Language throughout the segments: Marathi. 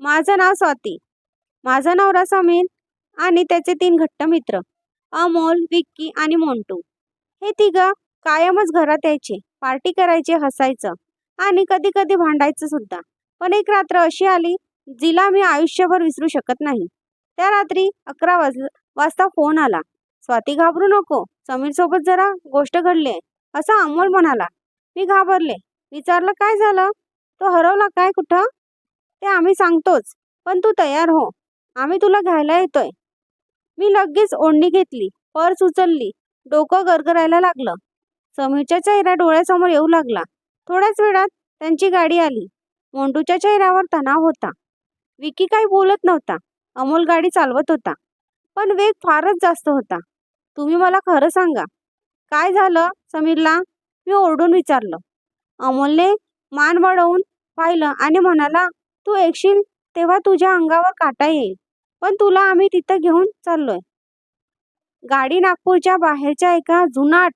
माझं नाव स्वाती. माझा नवरा समीर आणि त्याचे तीन घट्ट मित्र अमोल विक्की आणि मोंटू. हे तिघं कायमच घरात यायचे पार्टी करायचे हसायचं आणि कधी कधी भांडायचं सुद्धा. पण एक रात्र अशी आली जिला मी आयुष्यभर विसरू शकत नाही. त्या रात्री अकरा वाज वाजता फोन आला. स्वाती घाबरू नको समीर सोबत जरा गोष्ट घडली असं अमोल म्हणाला. मी घाबरले. विचारलं काय झालं? तो हरवला काय कुठं? ते आम्ही सांगतोच पण तू तयार हो. आम्ही तुला घ्यायला येतोय. मी लगेच ओढणी घेतली पर्स उचलली डोकं गरगरायला लागलं. समीरच्या चेहरा डोळ्यासमोर येऊ लागला. थोड्याच वेळात त्यांची गाडी आली. मोंटूच्या चेहऱ्यावर तणाव होता. विकी काही बोलत नव्हता. अमोल गाडी चालवत होता. पण वेग फारच जास्त होता. तुम्ही मला खरं सांगा. काय झालं समीरला? मी ओरडून विचारलं. अमोलने मान वळवून पाहिलं आणि म्हणाला तू एकशील तेव्हा तुझ्या अंगावर काटा येईल. पण तुला आम्ही तिथं घेऊन चाललोय. गाडी नागपूरच्या बाहेरच्या एका जुनाट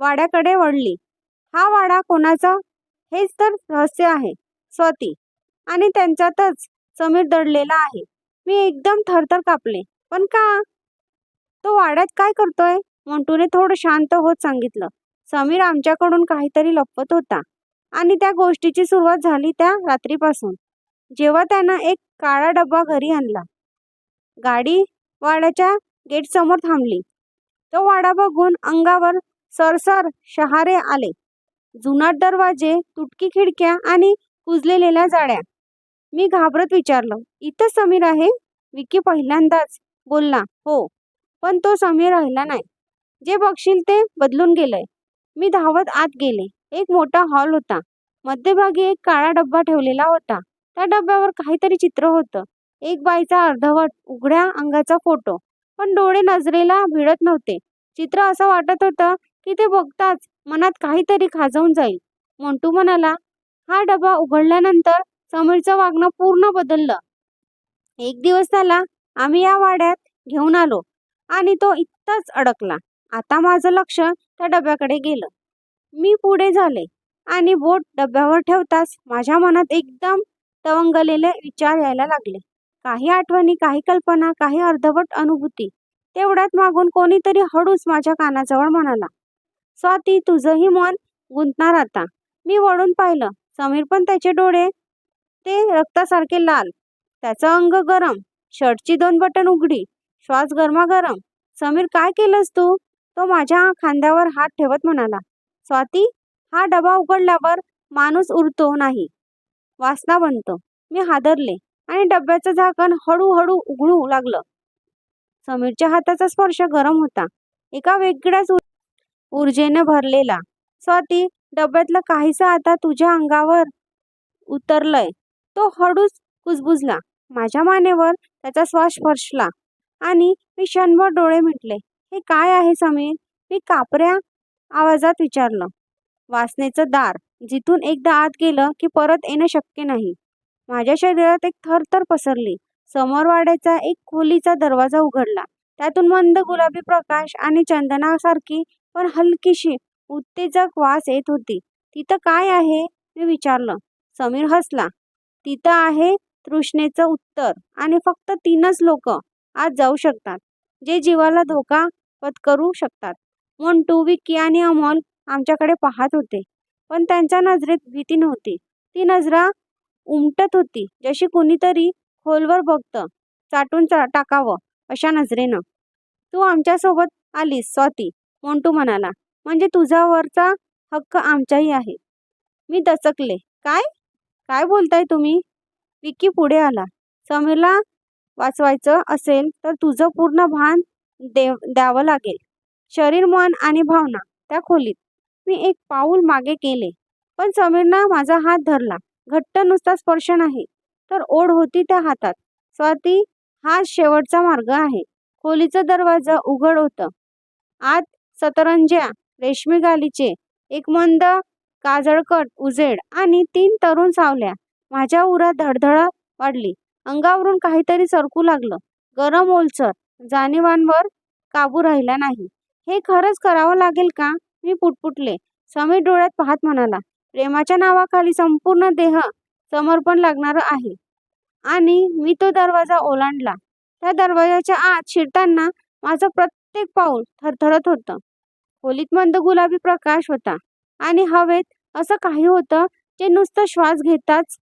वाड्याकडे वळली. हा वाडा कोणाचा? हेच तर रहस्य आहे स्वाती. आणि त्यांच्यातच समीर दडलेला आहे. मी एकदम थरथर कापले. पण का? तो वाड्यात काय करतोय? मंटूने थोडं शांत होत सांगितलं. समीर आमच्याकडून काहीतरी लपवत होता. आणि त्या गोष्टीची सुरुवात झाली त्या रात्रीपासून. जेव्हा त्यानं एक काळा डब्बा घरी आणला. गाडी वाड्याच्या गेटसमोर थांबली. तो वाडा बघून अंगावर सरसर शहारे आले. जुनाट दरवाजे तुटकी खिडक्या आणि कुजलेल्या जाड्या मी घाबरत विचारलं इथं समीर आहे विकी पहिल्यांदाच बोलला हो पण तो समीर राहिला नाही. जे बघशील ते बदलून गेलंय. मी धावत आत गेले. एक मोठा हॉल होता. मध्यभागी एक काळा डब्बा ठेवलेला होता. त्या डब्यावर काहीतरी चित्र होतं. एक बाईचा अर्धवट उघड्या अंगाचा फोटो. पण डोळे नजरेला भिडत नव्हते. चित्र असं वाटत होतं की ते बघताच मनात काहीतरी खाजवून जाईल. मोंटू म्हणाला हा डबा उघडल्यानंतर समीरचं वागणं पूर्ण बदललं. एक दिवस त्याला आम्ही या वाड्यात घेऊन आलो आणि तो इतकाच अडकला. आता माझं लक्ष त्या डब्याकडे गेलं. मी पुढे झाले. आणि बोट डब्यावर ठेवताच माझ्या मनात एकदम तवंगलेले विचार यायला लागले. काही आठवणी काही कल्पना काही अर्धवट अनुभूती तेवढ्यात मागून कोणीतरी हळूच माझ्या कानाजवळ म्हणाला स्वाती तुझंही मन गुंतणार आता. मी वळून पाहिलं. समीर पण त्याचे डोळे ते रक्तासारखे लाल. त्याचं अंग गरम. शर्टची दोन बटन उघडी. श्वास गरमागरम. समीर काय केलंस तू? तो माझ्या खांद्यावर हात ठेवत म्हणाला स्वाती हा डबा उघडल्यावर माणूस उरतो नाही. वासना बनतो. मी हादरले आणि डब्याचं झाकण हळूहळू उघडू लागलं. समीरच्या हाताचा स्पर्श गरम होता. एका वेगळ्याच ऊर्जेने भरलेला. स्वाती डब्यातलं काहीसं आता तुझ्या अंगावर उतरलंय. तो हळूच कुजबुजला. माझ्या मानेवर त्याचा श्वास स्पर्शला आणि मी क्षणभर डोळे मिटले. हे काय आहे समीर? मी कापऱ्या आवाजात विचारलं. वासनेचं दार. जिथून एकदा आत गेलं की परत येणं शक्य नाही. माझ्या शरीरात एक थरथर पसरली. समोर वाड्याचा एक खोलीचा दरवाजा उघडला. त्यातून मंद गुलाबी प्रकाश आणि चंदनासारखी पण हलकीशी उत्तेजक वास येत होती. तिथं काय आहे? मी विचारलं. समीर हसला. तिथं आहे तृष्णेचं उत्तर आणि फक्त तीनच लोक आज जाऊ शकतात. जे जीवाला धोका पत्करू शकतात. मोंटू विक्की आणि अमोल आमच्याकडे पाहत होते. पण त्यांच्या नजरेत भीती नव्हती. ती नजरा उमटत होती जशी कुणीतरी खोलवर बघतं चाटून चा टाकावं अशा नजरेनं. तू आमच्यासोबत आलीस स्वाती मोंटू म्हणाला. म्हणजे तुझ्यावरचा हक्क आमचाही आहे. मी दचकले. काय? काय बोलताय तुम्ही? विक्की पुढे आला. समीरला वाचवायचं असेल तर तुझं पूर्ण भान देव द्यावं लागेल. शरीर मन आणि भावना त्या खोलीत. मी एक पाऊल मागे केले पण समीरनं माझा हात धरला. घट्ट नुसता स्पर्श नाही तर ओढ होती त्या हातात. स्वाती हा शेवटचा मार्ग आहे. खोलीचा दरवाजा उघड होतं. आत सतरंज्या रेशमी गालीचे एक मंद काजळकट उजेड आणि तीन तरुण सावल्या. माझ्या उरात धडधड वाढली. अंगावरून काहीतरी सरकू लागलं. गरम ओलसर. जाणीवांवर काबू राहिला नाही. हे खरंच करावं लागेल का मी पुटपुटले समीर डोळ्यात पाहत म्हणाला प्रेमाच्या नावाखाली संपूर्ण देह समर्पण लागणार आहे आणि मी तो दरवाजा ओलांडला. त्या दरवाजाच्या आत शिरताना माझं प्रत्येक पाऊल थरथरत होतं. खोलीत मंद गुलाबी प्रकाश होता आणि हवेत असं काही होतं जे नुसतं श्वास घेताच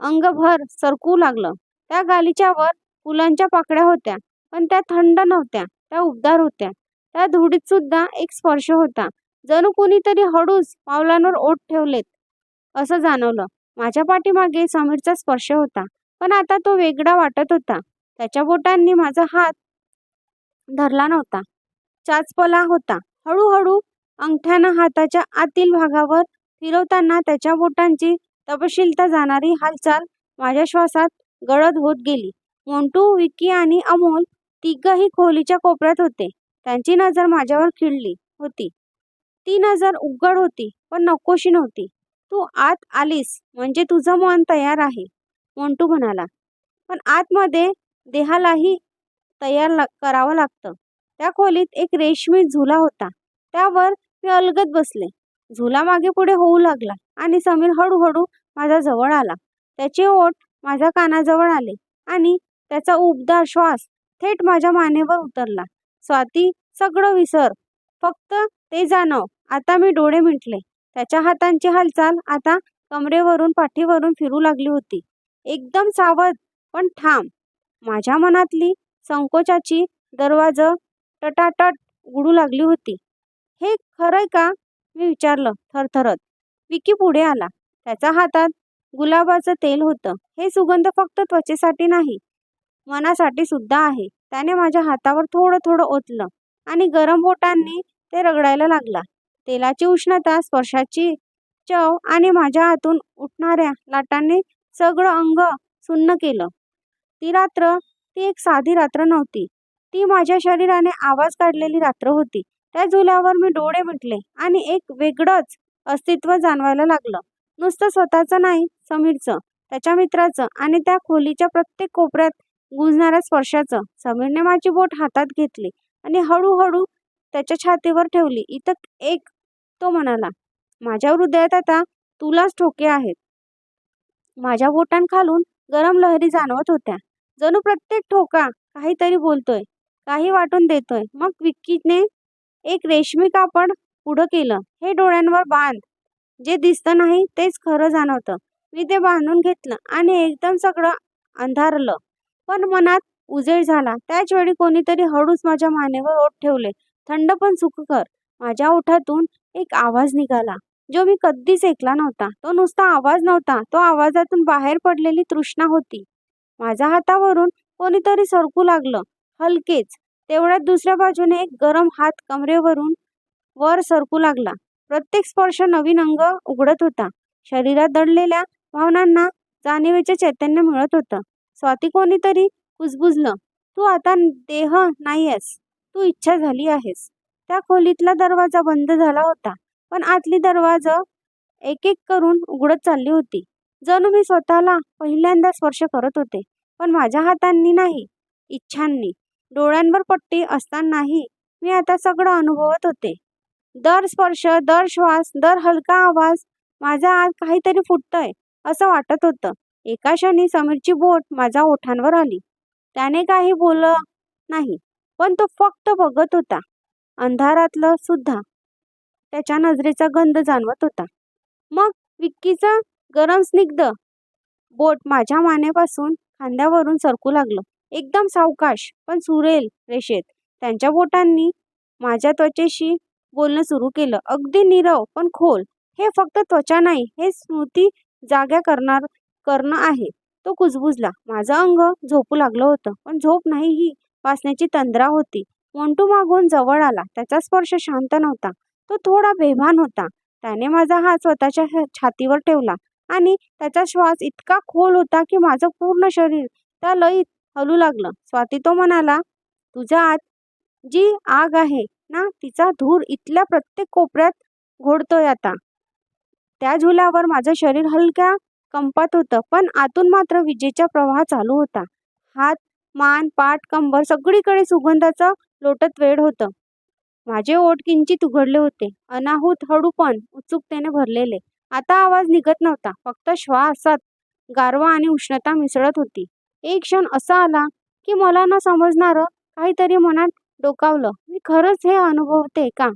अंगभर सरकू लागलं. त्या गालीच्यावर फुलांच्या पाकळ्या होत्या, पण त्या थंड नव्हत्या, त्या उबदार होत्या. त्या धुळीतसुद्धा एक स्पर्श होता, जणू कुणीतरी हळूच पावलांवर ओठ ठेवलेत असं जाणवलं. माझ्या पाठीमागे समीरचा स्पर्श होता, पण आता तो वेगळा वाटत होता. त्याच्या बोटांनी माझा हात धरला नव्हता, चाचपला होता. हळूहळू अंगठ्यानं हाताच्या आतील भागावर फिरवताना त्याच्या बोटांची तपशीलता जाणारी हालचाल माझ्या श्वासात गळद होत गेली. मोंटू, विक्की आणि अमोल तिघंही खोलीच्या कोपऱ्यात होते. त्यांची नजर माझ्यावर खिळली होती. ती नजर उघड होती, पण नकोशी नव्हती. तू आत आलीस म्हणजे तुझं मन तयार आहे, मोंटू म्हणाला. पण आतमध्ये देहालाही तयार करावं लागतं. त्या खोलीत एक रेशमी झुला होता. त्यावर मी अलगत बसले. झुला मागे पुढे होऊ लागला आणि समीर हळूहळू माझा जवळ आला. त्याचे ओठ माझ्या कानाजवळ आले आणि त्याचा उबदार श्वास थेट माझ्या मानेवर उतरला. स्वाती, सगळं विसर. फक्त ते जाणव. आता मी डोळे मिटले. त्याच्या हातांची हालचाल आता कमरेवरून पाठीवरून फिरू लागली होती. एकदम सावध, पण ठाम. माझ्या मनातली संकोचाची दरवाजं टटाटट उघडू लागली होती. हे खरंय का? मी विचारलं थरथरत. विक्की पुढे आला. त्याच्या हातात गुलाबाचं तेल होतं. हे सुगंध फक्त त्वचेसाठी नाही, मनासाठी सुद्धा आहे. त्याने माझ्या हातावर थोडं थोडं ओतलं आणि गरम बोटांनी ते रगडायला लागला. तेलाची उष्णता, स्पर्शाची चव आणि माझ्या हातून उठणाऱ्या लाटांनी सगळं अंग सुन्न केलं. ती रात्र, ती एक साधी रात्र नव्हती. ती माझ्या शरीराने आवाज काढलेली रात्र होती. त्या झुल्यावर मी डोळे मिटले आणि एक वेगळंच अस्तित्व जाणवायला लागलं. नुसतं स्वतःचं नाही, समीरचं, त्याच्या मित्राचं आणि त्या खोलीच्या प्रत्येक कोपऱ्यात गुंजणाऱ्या स्पर्शाचं. समीरने माझी बोट हातात घेतली आणि हळूहळू त्याच्या छातीवर ठेवली. इथं एक, तो म्हणाला. माझ्या हृदयात आता तुलाच ठोके आहेत. माझ्या बोटांखालून गरम लहरी जाणवत होत्या. जणू प्रत्येक ठोका काहीतरी बोलतोय, काही वाटून देतोय. मग विक्कीने एक रेशमी कापड पुढं केलं. हे डोळ्यांवर बांध. जे दिसतं नाही तेच खरं जाणवतं. मी ते बांधून घेतलं आणि एकदम सगळं अंधारलं. पण मनात उजेड झाला. त्याचवेळी कोणीतरी हळूच माझ्या मानेवर ओठ ठेवले. थंड पण सुखकर. माझ्या ओठातून एक आवाज निघाला, जो मी कधीच ऐकला नव्हता. तो नुसता आवाज नव्हता, तो आवाजातून बाहेर पडलेली तृष्णा होती. माझ्या हातावरून कोणीतरी सरकू लागलं, हलकेच. तेवढ्यात दुसऱ्या बाजूने एक गरम हात कमरेवरून वर सरकू लागला. प्रत्येक स्पर्श नवीन अंग उघडत होता. शरीरात दडलेल्या भावनांना जाणीवेचं चैतन्य मिळत होतं. स्वाती, कोणीतरी कुजबुजलं. तू आता देह नाहीयेस, तू इच्छा झाली आहेस. त्या खोलीतला दरवाजा बंद झाला होता, पण आतली दरवाजा एक एक करून उघडत चालली होती. जणू मी स्वतःला पहिल्यांदा स्पर्श करत होते, पण माझ्या हातांनी नाही, इच्छांनी. डोळ्यांवर पट्टी असतानाही मी आता सगळं अनुभवत होते. दर स्पर्श, दर श्वास, दर हलका आवाज. माझ्या आत काहीतरी फुटतंय असं वाटत होतं. एका क्षणी समीरची बोट माझ्या ओठांवर आली. त्याने काही बोललं नाही, पण तो फक्त बघत होता. अंधारातलं सुद्धा त्याच्या नजरेचा गंध जाणवत होता. मग विक्कीचं गरम स्निग्ध बोट माझ्या मानेपासून खांद्यावरून सरकू लागलं. एकदम सावकाश, पण सुरेल रेषेत. त्यांच्या बोटांनी माझ्या त्वचेशी बोलणं सुरू केलं. अगदी नीरव, पण खोल. हे फक्त त्वचा नाही, हे स्मृती जाग्या करणार करणं आहे. तो कुजबुजला. माझं अंग झोपू लागलं होतं, पण झोप नाही ही वाचण्याची तंद्रा होती. मोंटू मागून जवळ आला. त्याचा स्पर्श शांत नव्हता, तो थोडा बेभान होता. त्याने माझा हात स्वतःच्या छातीवर ठेवला आणि त्याचा श्वास इतका खोल होता की माझं पूर्ण शरीर त्या लयीत हलू लागलं. स्वाती, तो म्हणाला, तुझ्या आत जी आग आहे ना, तिचा धूर इथल्या प्रत्येक कोपऱ्यात घोडतोय आता. त्या झुल्यावर माझं शरीर हलक्या कंपात होतं, पण आतून मात्र विजेचा प्रवाह चालू होता. हात, मान, पाठ, कंबर सगळीकडे सुगंधाचं लोटत वेड होतं. माझे ओठ किंचित उघडले होते, अनाहूत, हळूपण उत्सुकतेने भरलेले. आता आवाज निघत नव्हता, फक्त श्वासात गारवा आणि उष्णता मिसळत होती. एक क्षण असा आला की मला न समजणारं काहीतरी मनात डोकावलं मी खरंच हे अनुभवते का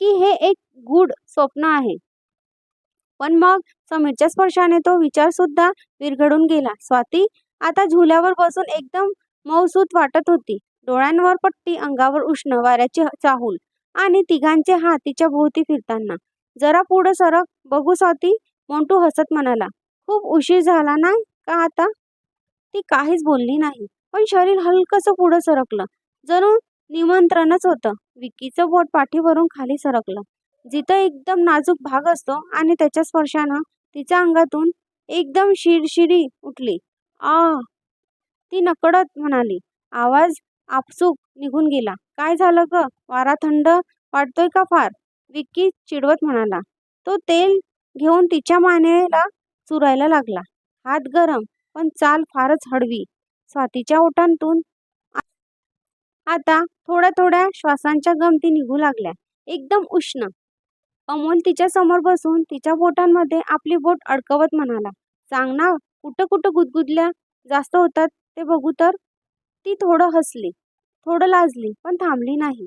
की हे एक गूढ स्वप्न आहे पण मग समीरच्या स्पर्शाने तो विचारसुद्धा विरघडून गेला. स्वाती आता झुल्यावर बसून एकदम मऊसूत वाटत होती. डोळ्यांवर पट्टी अंगावर उष्ण वाऱ्याची चाहूल आणि तिघांचे हात तिच्या भोवती फिरताना. जरा पुढं सरक बघू स्वाती मोंटू हसत म्हणाला. खूप उशीर झाला ना का आता? ती काहीच बोलली नाही पण शरीर हलकंसं पुढं सरकलं. जणू निमंत्रणच होतं. विकीचं बोट पाठीवरून खाली सरकलं. जिथं एकदम नाजूक भाग असतो आणि त्याच्या स्पर्शानं तिच्या अंगातून एकदम शिरशिरी उठली. आ ती नकडत म्हणाली. आवाज आपसूक निघून गेला. काय झालं ग? वारा थंड वाटतोय का फार? विक्की चिडवत म्हणाला. तो तेल घेऊन तिच्या मानेला चुरायला लागला. हात गरम पण चाल फारच हळवी स्वातीच्या ओठांतून आता थोड्या थोड्या श्वासांच्या गमती निघू लागल्या. एकदम उष्ण अमोल तिच्या समोर बसून तिच्या बोटांमध्ये आपली बोट अडकवत म्हणाला सांग ना कुठं कुठं गुदगुदल्या? जास्त होतात ते बघू तर. ती थोडं हसली थोडं लाजली पण थांबली नाही.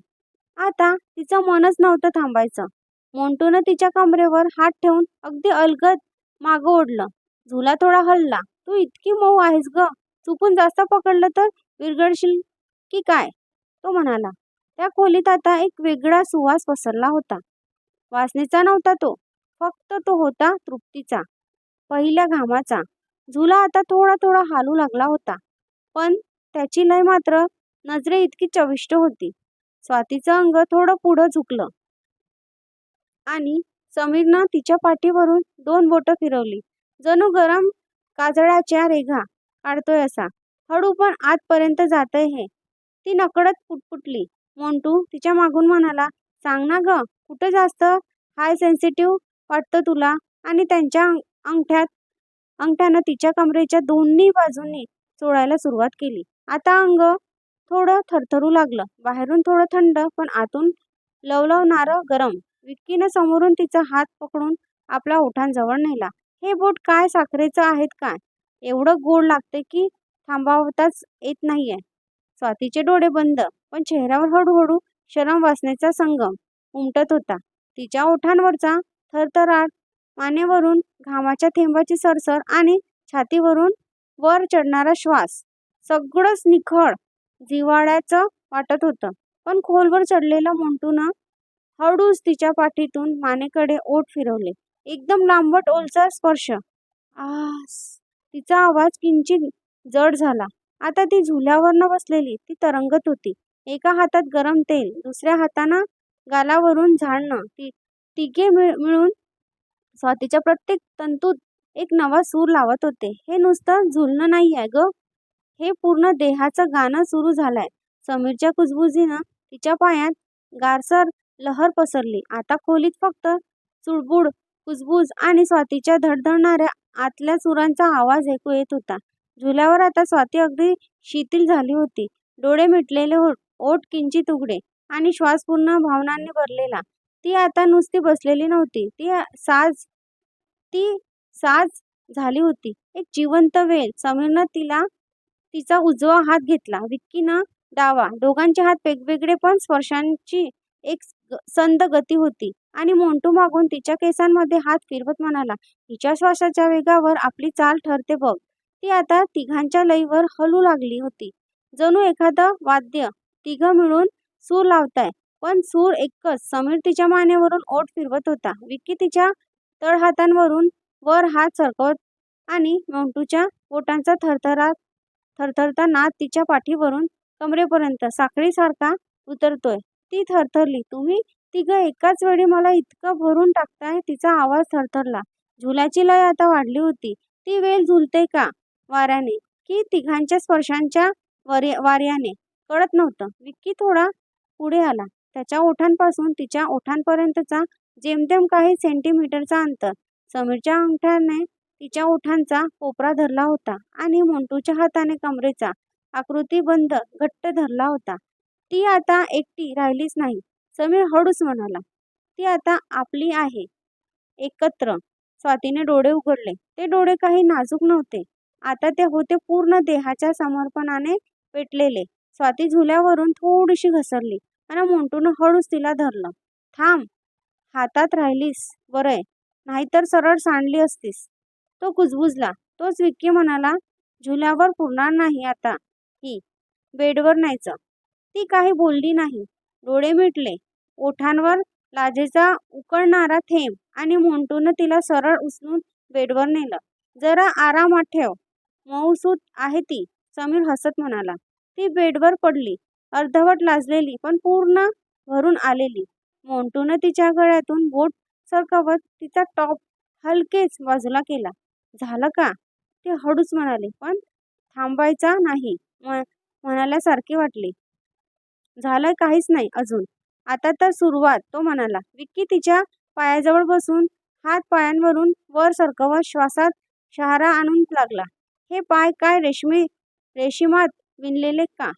आता तिचं मनच नव्हतं थांबायचं. मोंटूनं तिच्या कमरेवर हात ठेवून अगदी अलगद मागं ओढलं. झुला थोडा हलला तू इतकी मऊ आहेस ग. चुकून जास्त पकडलं तर विरगडशील की काय? तो म्हणाला. त्या खोलीत आता एक वेगळा सुवास पसरला होता. वासनेचा नव्हता तो. फक्त तो होता तृप्तीचा पहिल्या घामाचा. झुला आता थोडा थोडा हालू लागला होता. पण त्याची लय मात्र नजरे इतकी चविष्ट होती. स्वातीचं अंग थोडं पुढं झुकलं. आणि समीरनं तिच्या पाठीवरून दोन बोटं फिरवली. जणू गरम काजळाच्या रेघा काढतोय असा. हळू पण आतपर्यंत जातंय हे. ती नकडत पुटपुटली. मोंटू तिच्या मागून म्हणाला सांग ना ग कुठं जास्त हाय सेन्सिटिव्ह वाटतं तुला? आणि त्यांच्या अंगठ्यात अंगठ्यानं तिच्या कमरेच्या दोन्ही बाजूंनी चोळायला सुरुवात केली. आता अंग थोडं थरथरू लागलं. बाहेरून थोडं थंड पण आतून लवलवणारं गरम. विक्कीनं समोरून तिचा हात पकडून आपल्या ओठांजवळ नेला. हे बोट काय साखरेचं आहेत काय? एवढं गोड लागते की थांबावताच येत नाहीये. स्वातीचे डोळे बंद पण चेहऱ्यावर हळूहळू शरम वासनेचा संगम. उमटत होता. तिच्या ओठांवरचा थरथराट मानेवरून घामाच्या थेंबाची सरसर आणि छातीवरून वर चढणारा श्वास. सगळंच निखळ जिव्हाळ्याचं वाटत होतं. पण खोलवर चढलेला मोंटून हळूच तिच्या पाठीतून मानेकडे ओठ फिरवले. एकदम लांबट ओलचा स्पर्श. आस तिचा आवाज किंचित जड झाला. आता ती झुल्यावरनं बसलेली ती तरंगत होती. एका हातात गरम तेल दुसऱ्या हातानं गालावरून झाडणं ती तिघे मिळ मिळून स्वातीच्या प्रत्येक तंतूत एक नवा सूर लावत होते. हे नुसतं झुलणं नाही आहे ग. हे पूर्ण देहाचं गाणं सुरू झालंय. समीरच्या कुजबुजीनं तिच्या पायात गारसर लहर पसरली. आता खोलीत फक्त चुडबुड कुजबूज आणि स्वातीच्या धडधडणाऱ्या आतल्या सुरांचा आवाज ऐकू येत होता. झुल्यावर आता स्वाती अगदी शिथिल झाली होती. डोळे मिटलेले हो-, ओठ किंचित उघडे. आणि श्वास पूर्ण भावनांनी भरलेला. ती आता नुसती बसलेली नव्हती. ती साज ती साज झाली होती. एक जिवंत वेल समीरनं तिला तिचा उजवा हात घेतला. विक्कीनं डावा. दोघांचे हात वेगवेगळे पण स्पर्शांची एक संद गती होती. आणि मोंटू मागून तिच्या केसांमध्ये हात फिरवत म्हणाला तिच्या श्वासाच्या वेगावर आपली चाल ठरते बघ. ती आता तिघांच्या लईवर हलू लागली होती. जणू एखादं वाद्य तिघं मिळून सूर लावताय. पण सूर एकच समीर तिच्या मानेवरून ओठ फिरवत होता. विक्की तिच्या तळहातांवरून वर हात सरकवत आणि मोंटूच्या बोटांचा थरथरात थरथरता नाद तिच्या पाठीवरून कमरेपर्यंत साखळीसारखा उतरतोय. ती थरथरली. तुम्ही तिघं एकाच वेळी मला इतकं भरून टाकताय तिचा आवाज थरथरला. झुलाची लय आता वाढली होती. ती वेल झुलते का? वाऱ्याने. की तिघांच्या स्पर्शांच्या वाऱ्याने कळत नव्हतं. विक्की थोडा पुढे आला. त्याच्या ओठांपासून तिच्या ओठांपर्यंतचा जेमतेम काही सेंटीमीटरचा अंतर समीरच्या अंगठ्याने तिच्या ओठांचा कोपरा धरला होता आणि मोंटूच्या हाताने कमरेचा आकृती बंद घट्ट धरला होता. ती आता एकटी राहिलीच नाही समीर हळूच म्हणाला. ती आता आपली आहे. एकत्र. स्वातीने डोळे उघडले. ते डोळे काही नाजूक नव्हते. आता ते होते पूर्ण देहाच्या समर्पणाने पेटलेले. स्वाती झुल्यावरून थोडीशी घसरली आणि मोंटून हळूच तिला धरलं. थांब हातात राहिलीस बरंय नाहीतर सरळ सांडली असतीस. तो कुजबुजला. तोच विक्की म्हणाला झुल्यावर पुरणार नाही आता. ही बेडवर न्यायचं. ती काही बोलली नाही. डोळे मिटले. ओठांवर लाजेचा उकळणारा थेंब आणि मोंटून तिला सरळ उचलून बेडवर नेलं. जरा आरामात ठेव. मऊसूत आहे ती समीर हसत म्हणाला. ती बेडवर पडली. अर्धवट लाजलेली पण पूर्ण भरून आलेली. मोंटून तिच्या गळ्यातून बोट सरकवत तिचा टॉप हलकेच बाजूला केला. झालं का? ते हळूच म्हणाले पण थांबायचा नाही म्हणाल्यासारखे वाटले. झालं काहीच नाही अजून. आता तर सुरुवात तो म्हणाला. विक्की तिच्या पायाजवळ बसून हात पायांवरून वर सरकवत श्वासात शहारा आणून लागला. हे पाय काय रेशमी रेशिमात? विणलेले का?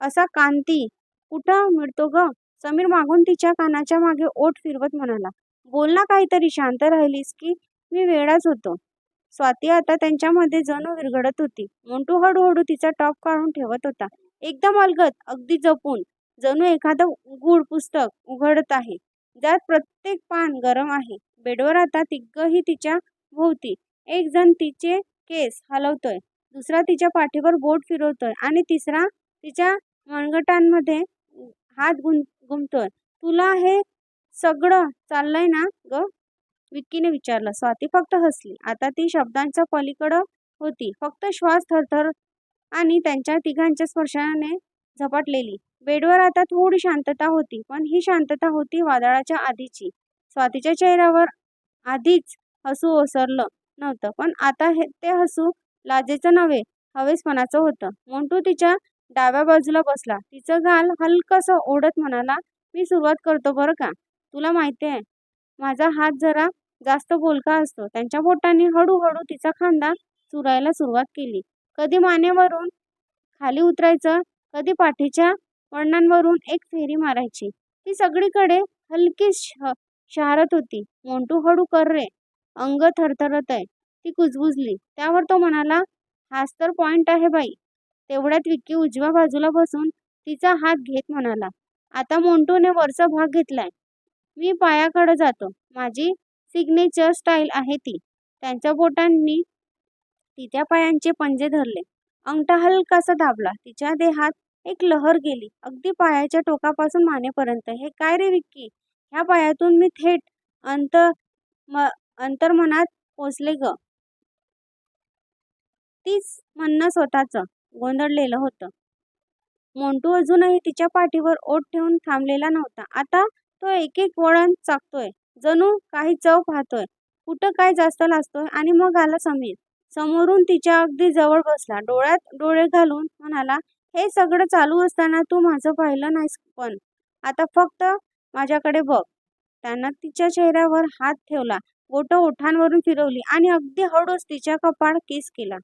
असा कांती कुठं मिळतो ग? समीर मागून तिच्या कानाच्या मागे ओठ फिरवत म्हणाला बोल ना काहीतरी शांत राहिलीस की? मी वेळाच होतो. स्वाती आता त्यांच्यामध्ये जणू विरघडत होती. मोंटू हळूहळू तिचा टॉप काढून ठेवत होता. एकदम अलगत अगदी जपून. जणू एखादं गूढ पुस्तक उघडत आहे. ज्यात प्रत्येक पान गरम आहे. बेडवर आता तिघही तिच्या भोवती. एक जण तिचे केस हलवतोय. दुसरा तिच्या पाठीवर बोट फिरवतोय आणि तिसरा तिच्या मनगटांमध्ये हात गुं गुंतोय तुला हे सगळं चाललंय ना ग? विक्कीने विचारलं. स्वाती फक्त हसली. आता ती शब्दांच्या पलीकडं होती. फक्त श्वास थरथर आणि त्यांच्या तिघांच्या स्पर्शाने झपाटलेली. बेडवर आता थोडी शांतता होती पण ही शांतता होती वादळाच्या आधीची. स्वातीच्या चेहऱ्यावर आधीच हसू ओसरलं नव्हतं पण आता हे ते हसू लाजेचं नव्हे हवेसपणाचं होतं. मोंटू तिच्या डाव्या बाजूला बसला. तिचं गाल हलकसं ओढत म्हणाला मी सुरुवात करतो बरं का? तुला माहिती आहे माझा हात जरा जास्त बोलका असतो त्यांच्या बोटांनी हळूहळू तिचा खांदा चुरायला सुरुवात केली. कधी मानेवरून खाली उतरायचं कधी पाठीच्या वळणांवरून एक फेरी मारायची. ती सगळीकडे हलकी शहारत होती. मोंटू हळू कर रे. अंग थरथरत आहे. ती कुजबुजली. त्यावर तो म्हणाला हाच तर पॉइंट आहे बाई. तेवढ्यात विक्की उजव्या बाजूला बसून तिचा हात घेत म्हणाला आता मोंटूने वरचा भाग घेतलाय. मी पायाकडे जातो. माझी सिग्नेचर स्टाईल आहे ती. त्यांच्या बोटांनी तिच्या पायांचे पंजे धरले. अंगठा हलकासा दाबला. तिच्या देहात एक लहर गेली. अगदी पायाच्या टोकापासून मानेपर्यंत. हे काय रे विक्की? ह्या पायातून मी थेट अंत म अंतर्मनात पोचले ग. तीच म्हणणं स्वतःचं गोंधळलेलं होतं. मोंटू अजूनही तिच्या पाठीवर ओठ ठेवून थांबलेला नव्हता. आता तो एक एक वळण चाकतोय. जणू काही चव पाहतोय. कुठं काय जास्त लाजतोय आणि मग आला समीर. समोरून तिच्या अगदी जवळ बसला. डोळ्यात डोळे घालून म्हणाला हे सगळं चालू असताना तू माझं पाहिलं नाहीस पण. आता फक्त माझ्याकडे बघ. त्यानं तिच्या चेहऱ्यावर हात ठेवला. बोटं ओठांवरून फिरवली आणि अगदी हळूच तिच्या कपाळ किस केला.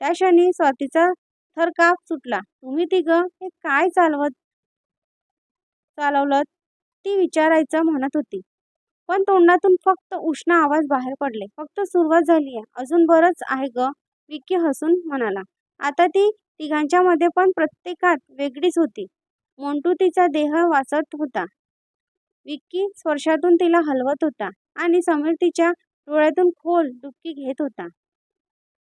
त्या क्षणी स्वातीचा थरकाप सुटला? तुम्ही तिघं हे काय चालवत चालवलं ती विचारायचं म्हणत होती. पण तोंडातून फक्त उष्ण आवाज बाहेर पडले. फक्त सुरुवात झाली आहे. अजून बरंच आहे ग विक्की हसून म्हणाला. आता ती तिघांच्या मध्ये पण प्रत्येकात वेगळीच होती. मोंटू तिचा देह वाचत होता. विक्की स्पर्शातून तिला हलवत होता आणि समीर तिच्या डोळ्यातून खोल डुबकी घेत होता.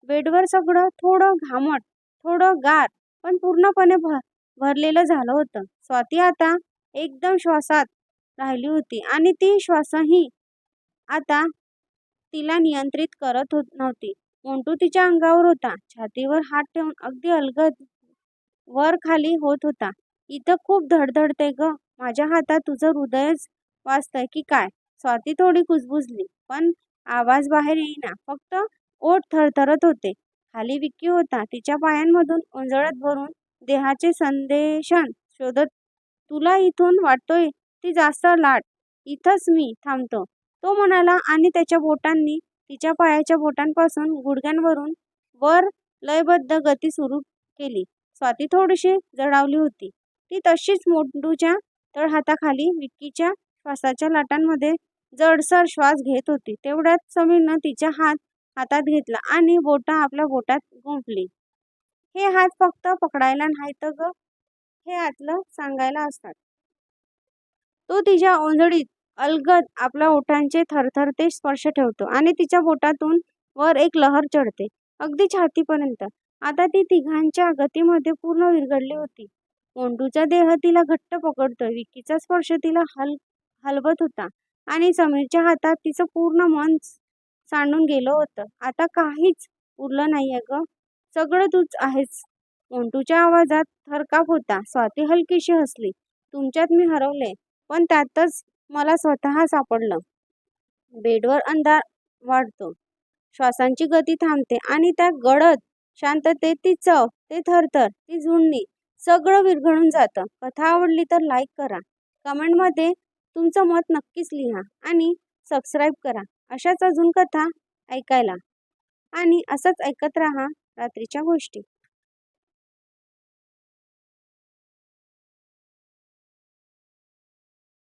बेडवर सगळं थोडं घामट थोडं गार पण पूर्णपणे भर भरलेलं झालं होतं. स्वाती आता एकदम श्वासात राहिली होती आणि ती श्वासही आता तिला नियंत्रित करत होत नव्हती. मोंटू तिच्या अंगावर होता. छातीवर हात ठेवून अगदी अलगद वर खाली होत होता. इथं खूप धडधडते ग. माझ्या हातात तुझं हृदयच वाचतंय की काय? स्वाती थोडी कुजबुजली पण आवाज बाहेर येईना. फक्त ओठ थरथरत होते. खाली विक्की होता. तिच्या पायांमधून उंजळत भरून देहाचे संदेशन शोधत तुला इथून वाटतोय ती जास्त लाट. इथंच मी थांबतो. तो म्हणाला आणि त्याच्या बोटांनी तिच्या पायाच्या बोटांपासून गुडघ्यांवरून वर लयबद्ध गती सुरू केली. स्वाती थोडीशी जडावली होती. ती तशीच मोंटूच्या तळहाताखाली विक्कीच्या श्वासाच्या लाटांमध्ये जडसर श्वास घेत होती. तेवढ्यात समीरनं तिच्या हात हातात घेतला आणि बोटं आपल्या बोटात गुंफली. हे हात फक्त पकडायला नाही तर गं, हे आतलं सांगायला असतात. तो तिच्या ओंजळीत अलगद आपल्या ओठांचे थरथरते स्पर्श ठेवतो आणि तिच्या बोटातून वर एक लहर चढते, अगदी छातीपर्यंत. आता ती तिघांच्या गतीमध्ये पूर्ण विरघळली होती. मोंटूचा देह तिला घट्ट पकडतो विकीचा स्पर्श तिला हलवत होता आणि समीरच्या हातात तिचं पूर्ण मन सांडून गेलं होतं. आता काहीच उरलं नाहीये गं, सगळं तूच आहेस. मोंटूच्या आवाजात थरकाप होता. स्वाती हलकीशी हसली. तुमच्यात मी हरवले, पण त्यातच मला स्वतः सापडलं. बेडवर अंधार वाढतो. श्वासांची गती थांबते आणि त्या गडद शांततेत ती चव, ते थरथर, ती झुळणी सगळं विरघळून जातं. कथा आवडली तर लाईक करा, कमेंटमध्ये तुमचं मत नक्कीच लिहा आणि सबस्क्राईब करा अशाच अजून कथा ऐकायला. आणि असंच ऐकत रहा रात्रीच्या गोष्टी.